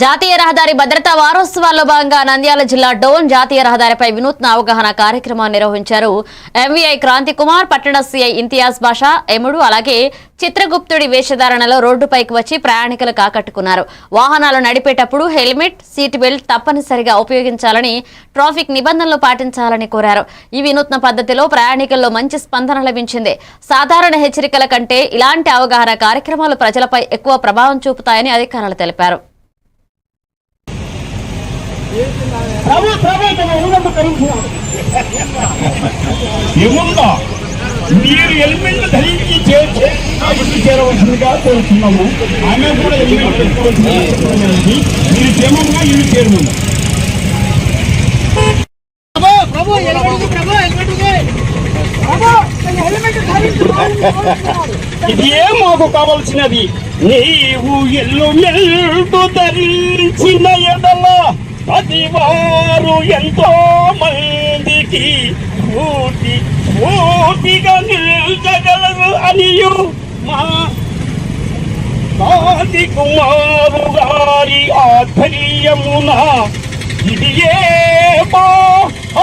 జాతీయ రహదారి భద్రతా వారోత్సవాల్లో భాగంగా నంద్యాల జిల్లా డోన్ జాతీయ రహదారిపై వినూత్న అవగాహన కార్యక్రమాన్ని నిర్వహించారు ఎంవీఐ క్రాంతి కుమార్ పట్టణ సీఐ ఇంతియాజ్ బాషా ఎముడు అలాగే చిత్రగుప్తుడి వేషధారణలో రోడ్డుపైకి వచ్చి ప్రయాణికులు కాకట్టుకున్నారు. వాహనాలు నడిపేటప్పుడు హెల్మెట్ సీట్ బెల్ట్ తప్పనిసరిగా ఉపయోగించాలని ట్రాఫిక్ నిబంధనలు పాటించాలని కోరారు. ఈ వినూత్న పద్ధతిలో ప్రయాణికుల్లో మంచి స్పందన లభించింది. సాధారణ హెచ్చరికల కంటే ఇలాంటి అవగాహన కార్యక్రమాలు ప్రజలపై ఎక్కువ ప్రభావం చూపుతాయని అధికారులు తెలిపారు. ప్రభు ఎలుగంటు ఏముందా? మీరు హెల్మెట్ ధరించి ఇంటికి చేరవలసిందిగా కోరుతున్నాము ఆమె కూడా హెల్మెట్ పెట్టుకోవాల్సిందిగా. మీరు క్షేమంగా ఇల్లు ధరించి కరించినాడు. ఇది ఏ మాకు కావలసినది. నీవు ఎల్లు మెల్టు ధరించిన ఎడల అది వారు ఎంతో మందికి పూర్తి పూర్తిగా నిల్చగలరు అనియు మా ఆది కుమారు గారి ఆధ్వర్యమున ఇది ఏ మా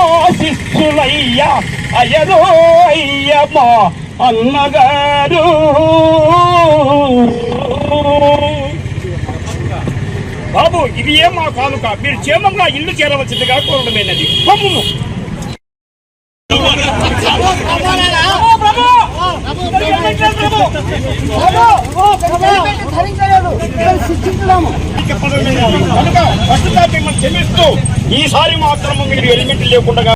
ఆశిస్సులయ్యా అయ్యరో అయ్యమ్మ అన్నగారు. బాబు ఇది ఏ మా కానుక మీరు క్షేమంగా ఇల్లు చేరవలసిందిగా కోరడమైనది. కనుక క్షమిస్తూ ఈసారి మాత్రము మీరు ఎలిమెంట్ లేకుండా